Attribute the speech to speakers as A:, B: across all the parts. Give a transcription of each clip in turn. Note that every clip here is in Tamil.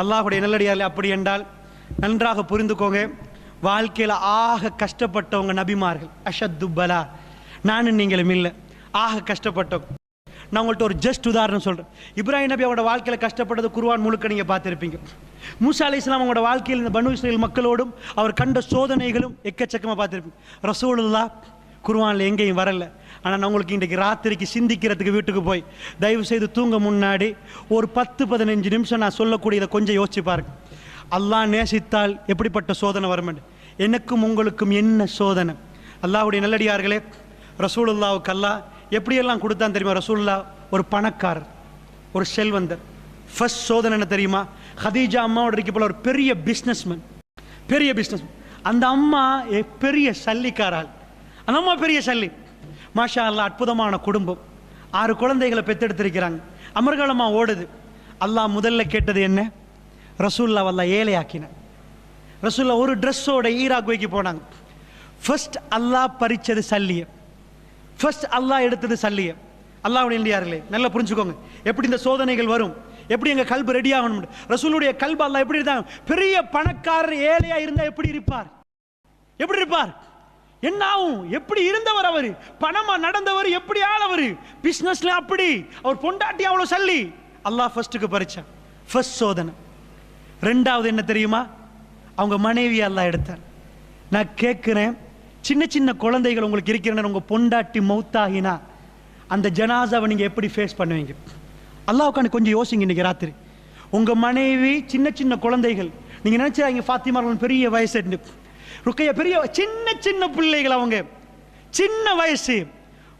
A: அல்லாஹுடைய நல்லடியாரில் அப்படி என்றால் நன்றாக புரிந்துக்கோங்க. வாழ்க்கையில் ஆக கஷ்டப்பட்டவங்க நபிமார்கள். அஷத்து பலா. நானும் நீங்களும் இல்லை. ஆக கஷ்டப்பட்டவங்க நான் உங்கள்கிட்ட ஒரு ஜஸ்ட் உதாரணம் சொல்கிறேன் இப்ராஹிம் நபி அவங்களோட வாழ்க்கையில் கஷ்டப்பட்டது குருவான் முழுக்க நீங்கள் பார்த்துருப்பீங்க. மூசா அலி இஸ்லாம் அவங்களோட வாழ்க்கையில் இந்த பனு இஸ்ரேல் மக்களோடும் அவர் கண்ட சோதனைகளும் எக்கச்சக்கமாக பார்த்துருப்பீங்க. ரசூலுல்லா குருவானில் எங்கேயும் வரலை. ஆனால் நான் உங்களுக்கு இன்றைக்கு ராத்திரிக்கு சிந்திக்கிறதுக்கு வீட்டுக்கு போய் தயவு செய்து தூங்க முன்னாடி ஒரு பத்து பதினஞ்சு நிமிஷம் நான் சொல்லக்கூடியதை கொஞ்சம் யோசிச்சு பாருங்க. அல்லாஹ் நேசித்தால் எப்படிப்பட்ட சோதனை வரும் எனக்கும் உங்களுக்கும் என்ன சோதனை? அல்லாவுடைய நல்லடியார்களே ரசூலுல்லாவுக்கு அல்லா எப்படியெல்லாம் கொடுத்தான் தெரியுமா? ரசூல்லா ஒரு பணக்காரர் ஒரு செல்வந்தர். ஃபர்ஸ்ட் சோதனை என்ன தெரியுமா? ஹதீஜா அம்மாவோட இருக்க போல ஒரு பெரிய பிஸ்னஸ்மேன் பெரிய பிஸ்னஸ் அந்த அம்மா எ- பெரிய சல்லிக்காரால் அந்த அம்மா பெரிய சல்லி. மாஷா அல்லா அற்புதமான குடும்பம். ஆறு குழந்தைகளை பெத்தெடுத்திருக்கிறாங்க அமர்காலமா ஓடுது. அல்லாஹ் முதல்ல கேட்டது என்ன? ரசூல்லா வல்ல ஏழையாக்கின. ரசூல்லா ஒரு ட்ரெஸ்ஸோட ஈராக் போனாங்க. ஃபர்ஸ்ட் அல்லாஹ் பறிச்சது சல்லிய ஃபர்ஸ்ட் அல்லாஹ் எடுத்தது சல்லிய அல்லாஹ்வுடைய இல்லையார்களே நல்லா புரிஞ்சுக்கோங்க. எப்படி இந்த சோதனைகள் வரும்? எப்படி எங்கள் கல்பு ரெடி ஆகணும் ரசூலுடைய கல்பு அல்லாஹ் எப்படி இருந்தாங்க? பெரிய பணக்காரர் ஏழையாக இருந்தால் எப்படி இருப்பார்? எப்படி இருப்பார்? என்ன ஆகும் எப்படி இருந்தவர் அவர்? பணமா நடந்தவர்? எப்படி ஆளவர்? பிஸ்னஸ்ல அப்படி. அவர் பொண்டாட்டி அவ்வளோ சல்லி. அல்லாஹ் ஃபர்ஸ்ட்டுக்கு பறிச்சான் ஃபர்ஸ்ட் சோதனை. ரெண்டாவது என்ன தெரியுமா? அவங்க மனைவி அல்லாஹ் எடுத்தார். நான் கேட்குறேன் சின்ன சின்ன குழந்தைகள் உங்களுக்கு இருக்கிறேன்னு உங்கள் பொண்டாட்டி மௌத்தாகினா அந்த ஜனாசாவை நீங்கள் எப்படி ஃபேஸ் பண்ணுவீங்க? அல்லாவுக்கான கொஞ்சம் யோசிங்க இன்னைக்கு ராத்திரி. உங்கள் மனைவி சின்ன சின்ன குழந்தைகள். நீங்கள் நினைச்சாங்க ஃபாத்திமா பெரிய வயசு. ருக்கையா பெரிய சின்ன சின்ன பிள்ளைகள் அவங்க. சின்ன வயசு.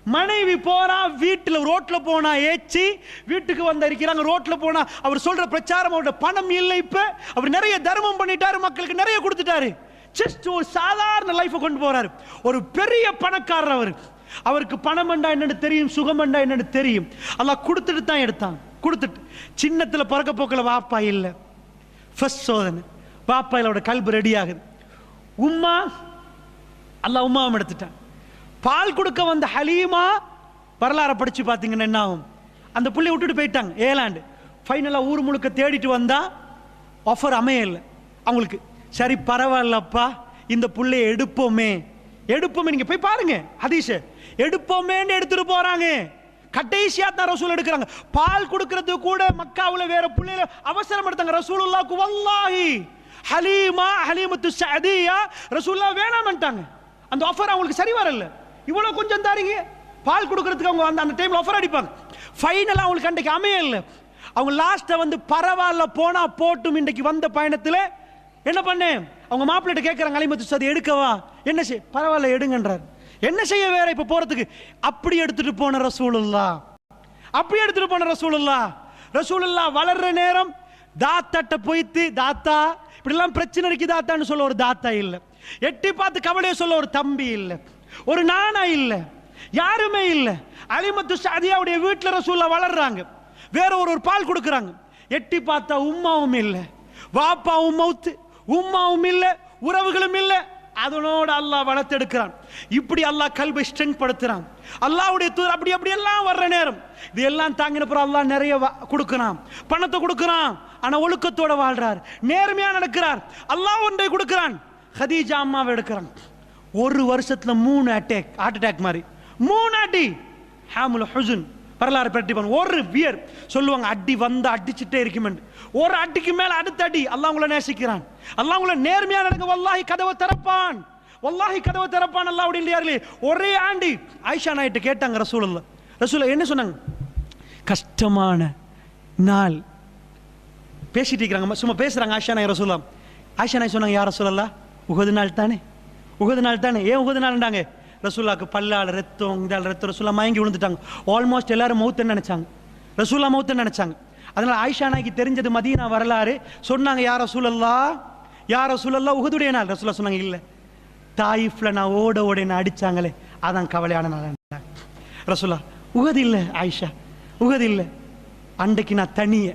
A: மனைவி போனா வீட்டில் ரோட்டில் போனா ஏச்சி வீட்டுக்கு வந்து இருக்கிறாங்க ரோட்டில் போனா அவர் சொல்ற பிரச்சாரம் அவரோட பணம் இல்லை இப்போ. அவர் நிறைய தர்மம் பண்ணிட்டாரு மக்களுக்கு நிறைய கொடுத்துட்டாரு. ஜஸ்ட் ஒரு சாதாரண லைஃபை கொண்டு போறாரு. ஒரு பெரிய பணக்காரர் அவர். அவருக்கு பணம் என்றா என்னன்னு தெரியும் சுகம் என்றா என்னன்னு தெரியும். அதெல்லாம் கொடுத்துட்டு தான் எடுத்தான். கொடுத்துட்டு. சின்னத்தில் பிறக்க போக்கில் வாப்பா இல்லை. ஃபர்ஸ்ட் சோதனை. பாப்பா அவரோட கல்பு ரெடி ஆகுது. உம்மா அல்லாஹ் உம்மாவும் எடுத்துட்டான். பால் கொடுக்க வந்த ஹலீமா வரலாறை படிச்சு பார்த்தீங்கன்னா என்ன ஆகும்? அந்த பிள்ளை விட்டுட்டு போயிட்டாங்க ஏலாண்டு. ஃபைனலாக ஊர் முழுக்க தேடிட்டு வந்தா ஆஃபர் அமையல. அவங்களுக்கு சரி பரவாயில்லப்பா இந்த புள்ளைய எடுப்போமே. எடுப்போமே நீங்க போய் பாருங்க ஹதீஷ எடுப்போமேன்னு எடுத்துட்டு போறாங்க. கடைசியா தான் ரசூல் எடுக்கிறாங்க. பால் கொடுக்கறது கூட மக்காவுல வேற பிள்ளைல அவசரம் எடுத்தாங்க. ரசூலுல்லாஹ்க்கு வல்லாஹி. ஹலீமா ஹலீமத்து சதியா ரசூல்லா வேணாம்ட்டாங்க அந்த ஆஃபர் அவங்களுக்கு சரி வரல. இவ்வளோ கொஞ்சம் தாரீங்க. பால் கொடுக்கறதுக்கு அவங்க அந்த அந்த டைமில் ஆஃபர் அடிப்பாங்க. ஃபைனலாக அவங்களுக்கு அன்றைக்கு அமையல. அவங்க லாஸ்ட்டை வந்து பரவாயில்ல போனால் போட்டும் இன்றைக்கு வந்த பயணத்தில். என்ன பண்ணேன்? அவங்க மாப்பிள்ளைட்ட கேட்குறாங்க அலிமத்து சதி எடுக்கவா? என்ன செய்? பரவாயில்ல எடுங்கன்றார். என்ன செய்ய வேற இப்போ போகிறதுக்கு அப்படி எடுத்துகிட்டு போன ரசூலுல்லா அப்படி எடுத்துகிட்டு போன ரசூலுல்லா ரசூலுல்லா வளர்ற நேரம் தாத்தாட்ட போய்த்து தாத்தா இப்படிலாம் பிரச்சனை இருக்கு தாத்தான்னு சொல்ல ஒரு தாத்தா இல்லை. எட்டி பார்த்து கவலையை சொல்ல ஒரு தம்பி இல்லை. ஒரு நானா இல்லை. யாருமே இல்லை. அலிமத்து சாதியாவுடைய வீட்டில் ரசூல்லா வளர்றாங்க. வேற ஒரு ஒரு பால் கொடுக்குறாங்க. எட்டி பார்த்தா உம்மாவும் இல்லை. வாப்பாவும் மவுத்து. உம்மாவும் இல்லை. உறவுகளும் இல்லை. அதனோட அல்லாஹ் வளர்த்தெடுக்கிறான். இப்படி அல்லாஹ் கல்வை ஸ்ட்ரென்த் படுத்துறான். அல்லாவுடைய தூர் அப்படி அப்படி எல்லாம் வர்ற நேரம். இது எல்லாம் தாங்கின பிறகு அல்லாஹ் நிறைய வ- கொடுக்கிறான். பணத்தை கொடுக்கிறான். ஆனால் ஒழுக்கத்தோட வாழ்றார். நேர்மையாக நடக்கிறார். அல்லாஹ் ஒன்றை கொடுக்கிறான். ஹதீஜா அம்மாவை எடுக்கிறான். ஒரு வருஷத்தில் மூணு அட்டாக் ஹார்ட் அட்டாக் மாதிரி. மூணு அடி. ஹாமுல் ஹுசுன். வரலாறு பற்றி ஒரு வியர் சொல்லுவாங்க அடி வந்து அடிச்சுட்டே இருக்குமெண்டு ஒரு அடிக்கு மேல அடுத்த அடி அல்லாஹ் உங்களை நேசிக்கிறான். அல்லாஹ் உங்களை நேர்மையா நடக்க வல்லாஹி கதவை திறப்பான். வல்லாஹி கதவை திறப்பான் அல்லாஹ் இல்லையார்களே. ஒரே ஆண்டி ஆயிஷா நாயிட்டு கேட்டாங்க ரசூலுல்லாஹ். ரசூலுல்லாஹ் என்ன சொன்னாங்க? கஷ்டமான நாள். பேசிட்டு இருக்கிறாங்க சும்மா பேசுறாங்க ஆயிஷா நாய் ரசூலாம் ஆயிஷா நாய் சொன்னாங்க யார் ரசூலல்லா உகது நாள் தானே? உகது நாள் தானே? ஏன் உகது நாள்ண்டாங்க ரசூல்லாக்கு பல்லால் ரத்தம் இதால் ரத்தம் ரசூல்லா மயங்கி விழுந்துட்டாங்க. ஆல்மோஸ்ட் எல்லாரும் மௌத்துன்னு நினைச்சாங்க. ரசூல்லா மௌத்துன்னு நினைச்சாங்க. அதனால ஆயிஷா நாய்க்கு தெரிஞ்சது மதீனா வரலாறு. சொன்னாங்க யார் ரசூலல்லா யார் ரசூலல்லா உகதுடைய நாள். ரசூலா சொன்னாங்க இல்லை. தாயிஃப்ல நான் ஓட ஓட என்ன அடிச்சாங்களே. அதான் கவலையான நாள். ரசூலா உகது இல்லை ஆயிஷா. உகது இல்லை. அன்றைக்கு நான் தனிய.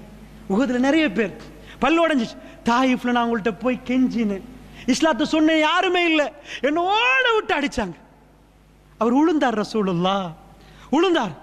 A: உகதில் நிறைய பேர். பல்லு உடைஞ்சிச்சு. தாயிஃப்ல நான் உங்கள்கிட்ட போய் கெஞ்சினேன். இஸ்லாத்தை சொன்ன யாருமே இல்லை. என்ன ஓட விட்டு அடிச்சாங்க. அவர் உளுந்தார் ரசூலுல்லா உளுந்தார்.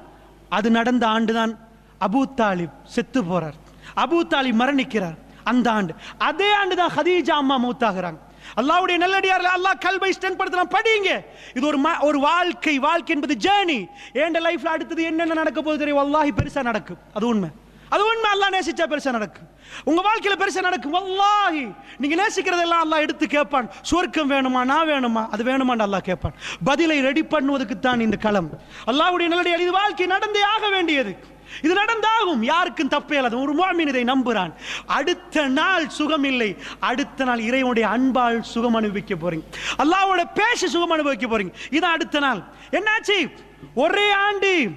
A: அது நடந்த ஆண்டுதான் அபூ தாலிப் செத்து போறார். அபூ தாலிப் மரணிக்கிறார். அந்த ஆண்டு. அதே ஆண்டு தான் ஹதீஜா அம்மா மூத்தாகிறாங்க. அல்லாவுடைய நல்லடியார் அல்லாஹ் கல்வை ஸ்ட்ரென்த் படிங்க. இது ஒரு ம- ஒரு வாழ்க்கை. வாழ்க்கை என்பது ஜேர்னி ஏண்ட லைஃப்ல அடுத்தது என்னென்ன நடக்க போகுது தெரியும்? அல்லாஹி பெருசா நடக்கும் அது உண்மை. அது உண்மை. அல்லாஹ் நேசிச்சா பெருசா நடக்கும் உங்க வாழ்க்கையில பெருசா நடக்கும். வல்லாஹி நீங்க நேசிக்கிறதெல்லாம் அல்லாஹ் எடுத்து கேட்பான். சொர்க்கம் வேணுமா நான் வேணுமா அது வேணுமான்னு அல்லாஹ் கேட்பான். பதிலை ரெடி பண்ணுவதற்கு தான் இந்த களம். அல்லாஹ்வுடைய நல்லடியார் இது வாழ்க்கை நடந்தே ஆக வேண்டியது. இது நடந்தாகும். யாருக்கும் தப்பே இல்லாத ஒரு மாமின் இதை நம்புறான். அடுத்த நாள் சுகம் இல்லை. அடுத்த நாள் இறைவனுடைய அன்பால் சுகம் அனுபவிக்க போறீங்க. அல்லாவோட பேச சுகம் அனுபவிக்க போறீங்க. இதான் அடுத்த நாள். என்னாச்சு? ஒரே ஆண்டு.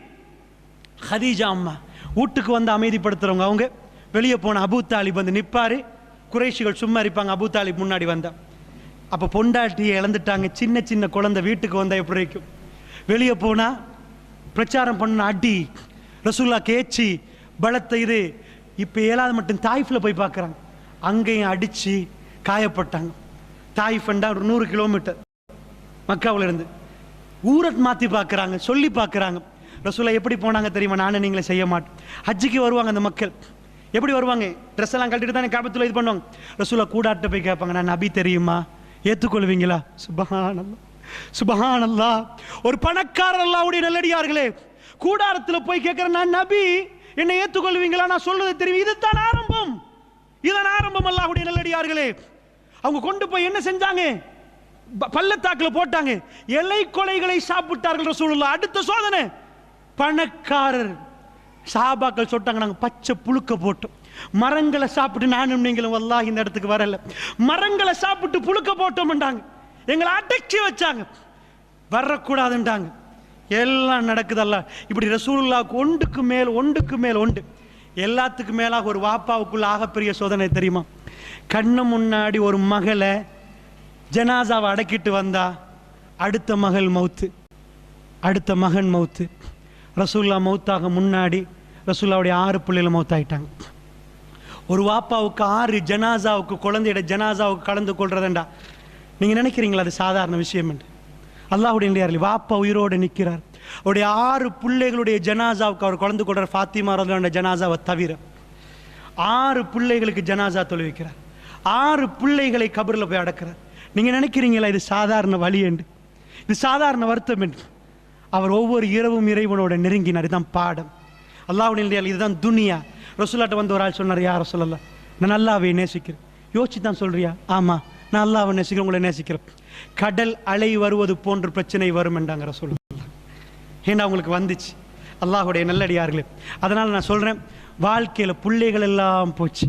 A: ஹதீஜா அம்மா வீட்டுக்கு வந்து அமைதிப்படுத்துறவங்க அவங்க. வெளியே போன அபு தாலிப் வந்து நிற்பார் குறைஷிகள் சும்மா இருப்பாங்க. அபு தாலிப் முன்னாடி வந்தால் அப்போ பொண்டாட்டியை இழந்துட்டாங்க. சின்ன சின்ன குழந்தை வீட்டுக்கு வந்தால் எப்படி இருக்கும்? வெளியே போனால் பிரச்சாரம் பண்ண அடி ரசூல்லா கேச்சி பலத்த இது. இப்போ ஏழாவது மட்டும் தாய்ஃபில் போய் பார்க்குறாங்க. அங்கேயும் அடித்து காயப்பட்டாங்க. தாய்ஃபண்டா ஒரு நூறு கிலோமீட்டர் மக்காவிலிருந்து ஊரட் ஊரை மாற்றி பார்க்குறாங்க. சொல்லி பார்க்குறாங்க. ரசூலா எப்படி போனாங்க தெரியுமா? நானும் நீங்களே செய்ய மாட்டோம். ஹஜ்ஜிக்கு வருவாங்க அந்த மக்கள். எப்படி வருவாங்க? ட்ரெஸ் எல்லாம் கட்டிட்டு தானே காபத்தில் இது பண்ணுவாங்க. ரசூலா கூடாட்ட போய் கேட்பாங்க நான் நபி தெரியுமா? ஏற்றுக்கொள்வீங்களா சுபஹானல்லா. சுபஹானல்லா. ஒரு பணக்காரர் அல்லாவுடைய நல்லடியார்களே கூடாரத்தில் போய் கேட்குற நான் நபி என்னை ஏற்றுக்கொள்வீங்களா நான் சொல்றது தெரியும். இதுதான் ஆரம்பம். இதுதான் ஆரம்பம் அல்லாஹ்வுடைய நல்லடியார்களே. அவங்க கொண்டு போய் என்ன செஞ்சாங்க? ப- போட்டாங்க. எலை கொலைகளை சாப்பிட்டார்கள் ரசூலுல்லா அடுத்த சோதனை. பணக்காரர் சாபாக்கள் சொல்லிட்டாங்க நாங்கள் பச்சை புழுக்க போட்டோம். மரங்களை சாப்பிட்டு நானும் நீங்களும் வல்லா இந்த இடத்துக்கு வரல. மரங்களை சாப்பிட்டு புழுக்க போட்டோம்ன்றாங்க. எங்களை அடைச்சி வச்சாங்க. வரக்கூடாதுன்றாங்க. எல்லாம் நடக்குதல்ல இப்படி ரசூலுல்லாவுக்கு ஒன்றுக்கு மேல் ஒன்றுக்கு மேல் ஒன்று. எல்லாத்துக்கு மேலாக ஒரு வாப்பாவுக்குள்ள ஆகப்பெரிய சோதனை தெரியுமா? கண்ணு முன்னாடி ஒரு மகளை ஜனாசாவை அடக்கிட்டு வந்தா அடுத்த மகள் மௌத்து அடுத்த மகன் மௌத்து ரசூல்லா மௌத்தாக முன்னாடி ரசூல்லாவுடைய ஆறு பிள்ளைகள் மௌத்தாயிட்டாங்க. ஒரு வாப்பாவுக்கு ஆறு ஜனாசாவுக்கு குழந்தையிட ஜனாசாவுக்கு கலந்து கொள்றதுண்டா. நீங்கள் நினைக்கிறீங்களா அது சாதாரண விஷயம் என்று? அல்லாஹுடைய இல்லையார்கள் வாப்பா உயிரோடு நிற்கிறார். அவருடைய ஆறு பிள்ளைகளுடைய ஜனாசாவுக்கு அவர் கலந்து கொள்றார். ஃபாத்திமா ரலியல்லாஹு ஜனாசாவை தவிர. ஆறு பிள்ளைகளுக்கு ஜனாசா தொழுவிக்கிறார் ஆறு பிள்ளைகளை கபரில் போய் அடக்கிறார். நீங்கள் நினைக்கிறீங்களா இது சாதாரண வழி என்று? இது சாதாரண வருத்தம் என்று? அவர் ஒவ்வொரு இரவும் இறைவனோட நெருங்கினார். இதுதான் பாடம். அல்லாஹ்வுடைய இதுதான் துனியா. ரசூலாட்ட வந்து ஒரு ஆள் சொன்னார் யார் சொல்லலாம் நான் அல்லாவை நேசிக்கிறேன். யோசிச்சு தான் சொல்றியா? ஆமாம் நான் அல்லாவை நேசிக்கிறேன் உங்களை நேசிக்கிறேன். கடல் அலை வருவது போன்ற பிரச்சனை வரும் என்றாங்க ரசூல் ஏன்னா அவங்களுக்கு வந்துச்சு. அல்லாஹுடைய நல்லடியார்களே. அதனால் நான் சொல்கிறேன் வாழ்க்கையில் பிள்ளைகள் எல்லாம் போச்சு.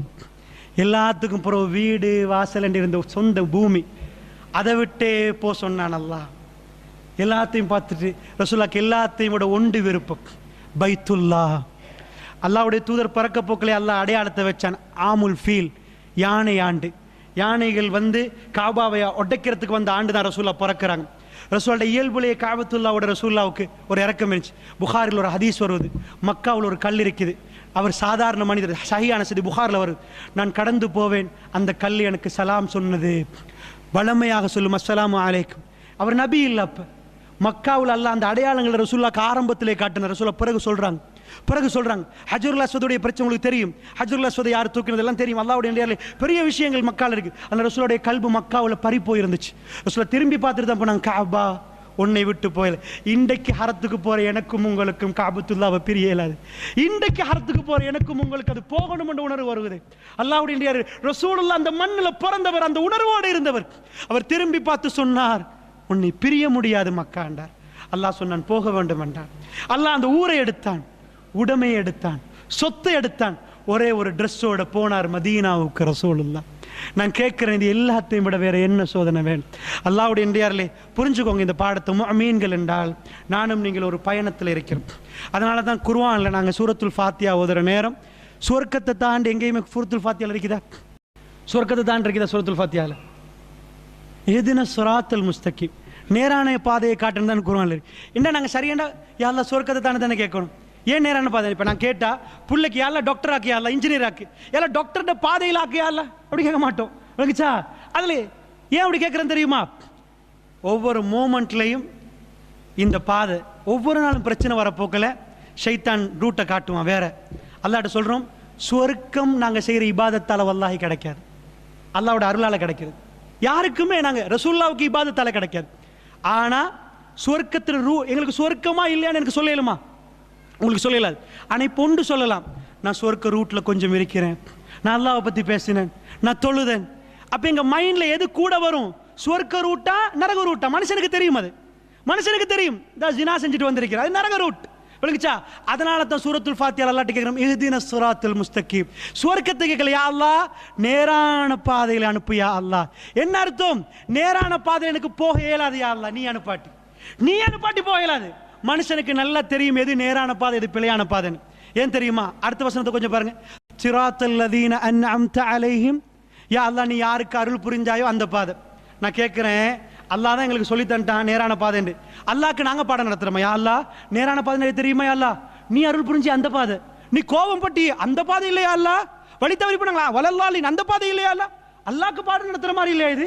A: எல்லாத்துக்கும் பிறகு வீடு வாசல் என்று இருந்த சொந்த பூமி. அதை விட்டே போ சொன்னான் அல்லாஹ். எல்லாத்தையும் பார்த்துட்டு ரசூலாக்கு எல்லாத்தையும் விட ஒன்று விருப்பம். பைத்துல்லா அல்லாஹ்வுடைய தூதர் பறக்க போக்கிலே அல்லாஹ் அடையாளத்தை வச்சான். ஆமுல் ஃபீல் யானை ஆண்டு. யானைகள் வந்து காபாவை உடைக்கிறதுக்கு வந்த ஆண்டு தான் ரசூல்லா பிறக்கிறாங்க. ரசூலோட இயல்புலேயே காபத்துல்லாவோட ரசூல்லாவுக்கு ஒரு இறக்கம் இருந்துச்சு. புகாரில் ஒரு ஹதீஸ் வருவது மக்காவில் ஒரு கல் இருக்குது. அவர் சாதாரண மனிதர் சஹியான சதி புகாரில் வருது. நான் கடந்து போவேன். அந்த கல் எனக்கு சலாம் சொன்னது. வளமையாக சொல்லும் அஸ்லாம் அலைக்கும். அவர் நபி இல்லை அப்போ. மக்காவில் அல்ல அந்த அடையாளங்களை ரசூல்லாக்கு ஆரம்பத்திலே காட்டின ரசூலா பிறகு சொல்கிறாங்க பிறகு சொல்கிறாங்க ஹஜருல் அஸ்வதுடைய பிரச்சனை உங்களுக்கு தெரியும். ஹஜருல் அஸ்வதை யார் தூக்கினதெல்லாம் தெரியும். அல்லாவுடைய நேரில் பெரிய விஷயங்கள் மக்கால் இருக்கு. அந்த ரசூலுடைய கல்பு மக்காவில் பறி போயிருந்துச்சு. ரசூலா திரும்பி பார்த்துட்டு தான் போனாங்க காபா உன்னை விட்டு போயல இன்றைக்கு ஹரத்துக்கு போகிற எனக்கும் உங்களுக்கும் காபத்துல்லாவை பிரிய இயலாது. இன்றைக்கு ஹரத்துக்கு போகிற எனக்கும் உங்களுக்கு அது போகணும் என்ற உணர்வு வருவது அல்லாவுடைய ரசூலுல்லா அந்த மண்ணில் பிறந்தவர் அந்த உணர்வோடு இருந்தவர். அவர் திரும்பி பார்த்து சொன்னார் உன்னை பிரிய முடியாது மக்காண்டார் அல்லாஹ் சொன்னான் போக வேண்டும் என்றான். அல்லாஹ் அந்த ஊரை எடுத்தான் உடமையை எடுத்தான் சொத்தை எடுத்தான். ஒரே ஒரு ட்ரெஸ்ஸோட போனார் மதீனாவுக்கு ரசோலுல்லா நான் கேட்குறேன் இது எல்லாத்தையும் விட வேற என்ன சோதனை வேணும்? அல்லாவுடைய இந்தியாரிலே புரிஞ்சுக்கோங்க இந்த பாடத்தை மீன்கள் என்றால் நானும் நீங்கள் ஒரு பயணத்தில் இருக்கிறோம். அதனால தான் குருவானில் நாங்கள் சூரத்துல் ஃபாத்தியா ஓதுற நேரம் சுவர்க்கத்தை தாண்டி எங்கேயுமே சூரத்துல் ஃபாத்தியால இருக்குதா சுவர்க்கத்தை தாண்டி இருக்குதா சூரத்துல் ஃபாத்தியால எதுன சுராத்தல் முஸ்தகி நேரான பாதையை காட்டுன்னு தான் குரான் என்ன நாங்கள் சரியாண்டா? யாரில் சொர்க்கத்தை தானே தானே கேட்கணும். ஏன் நேரான பாதை? இப்போ நான் கேட்டால் பிள்ளைக்கு யாரில் டாக்டர் ஆக்கி யாரில் இன்ஜினியர் ஆக்கு. எல்லாம் டாக்டர்ட பாதையில் ஆக்கி யாரில் அப்படி கேட்க மாட்டோம். விளங்குச்சா அதில் ஏன் அப்படி கேட்குறேன்னு தெரியுமா? ஒவ்வொரு மூமெண்ட்லையும் இந்த பாதை ஒவ்வொரு நாளும் பிரச்சனை வர போக்கில் ஷைத்தான் ரூட்டை காட்டுவான் வேற. அல்லாட்ட சொல்கிறோம் சொர்க்கம் நாங்கள் செய்கிற இபாதத்தால் வல்லாகி கிடைக்காது. அல்லாவோட அருளால் கிடைக்கிறது. யாருக்குமே நாங்கள் ரசூல்லாவுக்கு தலை கிடைக்காது. ஆனால் சொர்க்கத்தில் ரூ எங்களுக்கு சொர்க்கமா இல்லையான்னு எனக்கு சொல்லலுமா? உங்களுக்கு சொல்லலாது. ஆனால் இப்போ ஒன்று சொல்லலாம். நான் சொர்க்க ரூட்டில் கொஞ்சம் இருக்கிறேன். நான் அல்லாவை பற்றி பேசினேன். நான் தொழுதேன். அப்போ எங்கள் மைண்டில் எது கூட வரும்? சொர்க்க ரூட்டா நரக ரூட்டா மனுஷனுக்கு தெரியும் அது. மனுஷனுக்கு தெரியும். இந்த ஜினா செஞ்சுட்டு வந்திருக்கிறேன் அது நரக ரூட் விளங்குச்சா? அதனால தான் சூரத்துல் ஃபாத்தியால் அல்லாட்ட கேட்குறோம் எழுதின சுராத்துல் முஸ்தகீம். சுவர்க்கத்தை கேட்கல யா நேரான பாதையில் அனுப்பு யா என்ன அர்த்தம்? நேரான பாதையில் எனக்கு போக இயலாது யா நீ அனுப்பாட்டி. நீ அனுப்பாட்டி போக இயலாது. மனுஷனுக்கு நல்லா தெரியும் எது? நேரான பாதை எது பிழையான பாதைன்னு. ஏன் தெரியுமா? அடுத்த வசனத்தை கொஞ்சம் பாருங்க. சிராத்தல் லதீன அன்அம்த அலைஹிம். யா அல்லா நீ யாருக்கு அருள் புரிஞ்சாயோ அந்த பாதை. நான் கேட்குறேன் அல்லாஹ் தான் எங்களுக்கு சொல்லி தந்துட்டான் நேரான பாதைன்னு அல்லாக்கு நாங்கள் பாடம் நடத்துறோமா யா அல்லா நேரான பாதை தெரியுமா அல்லா நீ அருள் புரிஞ்சு அந்த பாதை. நீ கோபம் பட்டி அந்த பாதை இல்லையா அல்லா வழி தவறி போனாங்களா? வளர்லாலி அந்த பாதை இல்லையா அல்லா அல்லாக்கு பாடம் நடத்துகிற மாதிரி இல்லையா இது?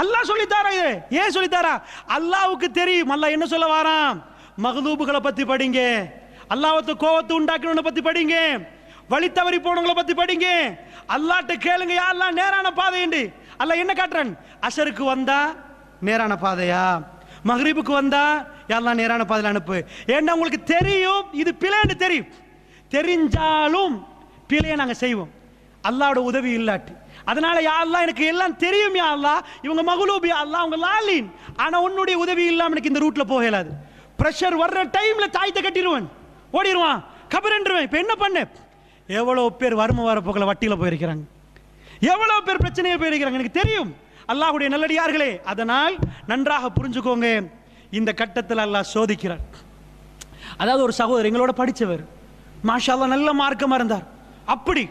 A: அல்லாஹ் சொல்லித்தாரா இது? ஏன் சொல்லித்தாரா? அல்லாவுக்கு தெரியும். அல்லா என்ன சொல்ல வாராம்? மகதூபுகளை பற்றி படிங்க. அல்லாவத்து கோவத்தை உண்டாக்குறவனை பத்தி படிங்க. வழி தவறி போனவங்களை பத்தி படிங்க. அல்லாட்ட கேளுங்க யா அல்லாஹ் நேரான பாதைண்டு அல்ல என்ன காட்டுறன்? அசருக்கு வந்தா நேரான பாதையா? மகரிபுக்கு வந்தா யாரெல்லாம் நேரான பாதையில் அனுப்பு? ஏன்னா உங்களுக்கு தெரியும் இது பிழைன்னு தெரியும். தெரிஞ்சாலும் பிழையை நாங்கள் செய்வோம். அல்லாஹ்வோட உதவி இல்லாட்டி. அதனால யாரெல்லாம் எனக்கு எல்லாம் தெரியும் யாரெல்லாம் இவங்க மகுலூப் யா அவங்க லாலின். ஆனால் உன்னுடைய உதவி இல்லாமல் எனக்கு இந்த ரூட்டில் போக இயலாது. ப்ரெஷர் வர்ற டைமில் தாயத்தை கட்டிடுவேன். ஓடிடுவான். கபரன்றுவேன் இப்போ என்ன பண்ண? எவ்வளோ பேர் வறுமை வர போக்கில் வட்டியில் போயிருக்கிறாங்க. எவ்வளோ பேர் பிரச்சனையாக போயிருக்கிறாங்க. எனக்கு தெரியும். அல்லாஹுடைய நல்லடியார்களே அதனால் நன்றாக புரிஞ்சுக்கோங்க. இந்த கட்டத்தில் அல்லாஹ் சோதிக்கிறார். அதாவது ஒரு சகோதரர் எங்களோட படித்தவர். மாஷா நல்ல மார்க்கமாக இருந்தார். அப்படி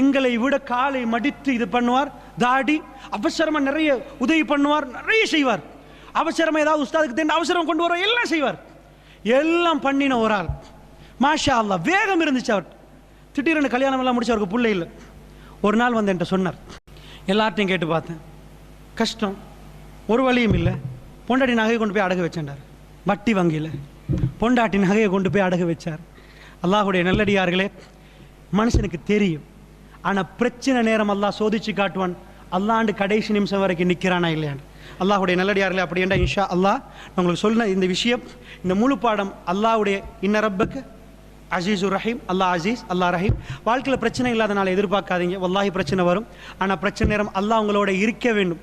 A: எங்களை விட காலை மடித்து இது பண்ணுவார் தாடி அவசரமாக நிறைய உதவி பண்ணுவார் நிறைய செய்வார். அவசரமாக ஏதாவது உஸ்தாதுக்கு தேண்ட அவசரம் கொண்டு வர எல்லாம் செய்வார். எல்லாம் பண்ணின ஒரு ஆள். மாஷா அல்லா வேகம் இருந்துச்சு அவர். திடீர்னு கல்யாணம் எல்லாம் முடிச்சு அவருக்கு பிள்ளை இல்லை. ஒரு நாள் வந்து என்கிட்ட சொன்னார். எல்லார்ட்டையும் கேட்டு பார்த்தேன். கஷ்டம். ஒரு வழியும் இல்லை. பொண்டாட்டி நகையை கொண்டு போய் அடகு வச்சேன்டார். வட்டி வங்கியில். பொண்டாட்டி நகையை கொண்டு போய் அடகு வச்சார். அல்லாஹுடைய நல்லடியார்களே மனுஷனுக்கு தெரியும். ஆனால் பிரச்சனை நேரம் அல்லாஹ் சோதிச்சு காட்டுவான். அல்லாண்டு கடைசி நிமிஷம் வரைக்கும் நிற்கிறானா இல்லையான்னு. அல்லாஹுடைய நல்லடியார்களே அப்படி என்றா இன்ஷா அல்லாஹ் நான் உங்களுக்கு சொன்ன இந்த விஷயம் இந்த முழு பாடம் அல்லாஹ்வுடைய இன்னரப்புக்கு அசீஸு ரஹீம் அல்லாஹ் அசீஸ் அல்லாஹ் ரஹீம். வாழ்க்கையில் பிரச்சனை இல்லாதனால எதிர்பார்க்காதீங்க. வல்லாஹி பிரச்சனை வரும். ஆனால் பிரச்சனை நேரம் அல்லாஹ் உங்களோட இருக்க வேண்டும்.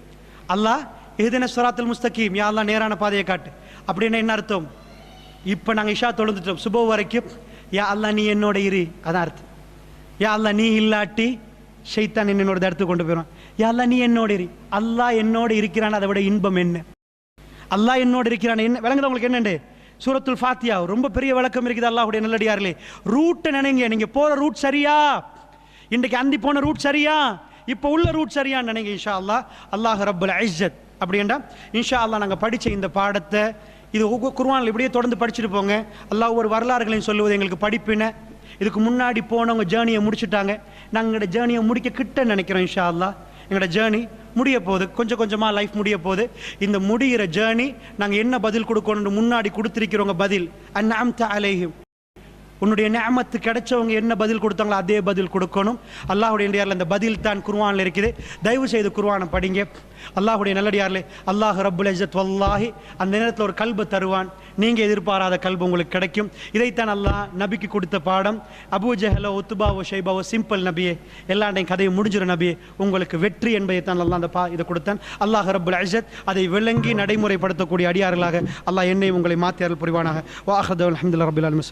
A: அல்லாஹ் எதுன சுராத்துல் முஸ்தகீம் யா அல்லாஹ் நேரான பாதையை காட்டு. அப்படின்னா என்ன அர்த்தம்? இப்போ நாங்கள் இஷா தொழுந்துட்டோம் சுபோ வரைக்கும். யா அல்லாஹ் நீ என்னோட இரு. அதான் அர்த்தம். யா அல்லா நீ இல்லாட்டி ஷைத்தான் என்னோட இடத்துக்கு கொண்டு போயிடும் யா அல்லா நீ என்னோட இரு. அல்லாஹ் என்னோட இருக்கிறான் அதை விட இன்பம் என்ன? அல்லாஹ் என்னோட இருக்கிறான் என்ன? விளங்குது உங்களுக்கு என்னண்டு? சூரத்துல் ஃபாத்தியா ரொம்ப பெரிய விளக்கம் இருக்குது அல்லாஹுடைய நல்லடியார்களே. ரூட்டை நினைங்க நீங்கள் போகிற ரூட் சரியா? இன்றைக்கு அந்தி போன ரூட் சரியா? இப்போ உள்ள ரூட் சரியான்னு நினைங்க இன்ஷா அல்லா அல்லாஹ் ரப்புல் ஐஸத் அப்படின்டா இன்ஷா அல்லாஹ் நாங்கள் படித்த இந்த பாடத்தை இது குர்வானில் இப்படியே தொடர்ந்து படிச்சுட்டு போங்க. அல்லாஹ் ஒரு வரலாறுகளையும் சொல்லுவது எங்களுக்கு படிப்பினை. இதுக்கு முன்னாடி போனவங்க ஜேர்னியை முடிச்சுட்டாங்க. நாங்கள் எங்களோட ஜேர்னியை முடிக்க கிட்ட நினைக்கிறோம் இன்ஷா அல்லாஹ் எங்களோட ஜேர்னி முடிய போகுது. கொஞ்சம் கொஞ்சமாக லைஃப் முடிய போகுது. இந்த முடிகிற ஜேர்னி நாங்கள் என்ன பதில் கொடுக்கணும்னு முன்னாடி கொடுத்துருக்கிறவங்க பதில். அந்நாம்த அலைஹிம். உன்னுடைய நேமத்து கிடைச்சவங்க என்ன பதில் கொடுத்தாங்களோ அதே பதில் கொடுக்கணும். அல்லாஹுடைய நேரில் அந்த பதில் தான் குருவானில் இருக்குது. தயவு செய்து குர்ஆனை படிங்க. அல்லாஹுடைய நல்லடியாரில் அல்லாஹ் ரப்புல் இஸ்ஸத் வல்லாஹி அந்த நேரத்தில் ஒரு கல்பு தருவான். நீங்கள் எதிர்பாராத கல்பு உங்களுக்கு கிடைக்கும். இதைத்தான் அல்லாஹ் நபிக்கு கொடுத்த பாடம். அபூ ஜஹலோ உத்துபாவோ ஷைபாவோ சிம்பிள் நபியே எல்லாண்டையும் கதையை முடிஞ்சிடும் நபியே. உங்களுக்கு வெற்றி என்பதை தான் அல்லாஹ் அந்த பா இதை கொடுத்தான். அல்லாஹ் ரப்புல் அஜத் அதை விளங்கி நடைமுறைப்படுத்தக்கூடிய அடியார்களாக அல்லாஹ் என்னை உங்களை மாத்தியார்கள் புரிவானாக. வாஹது அலமதுல்லா ரபுல் அலமஸ்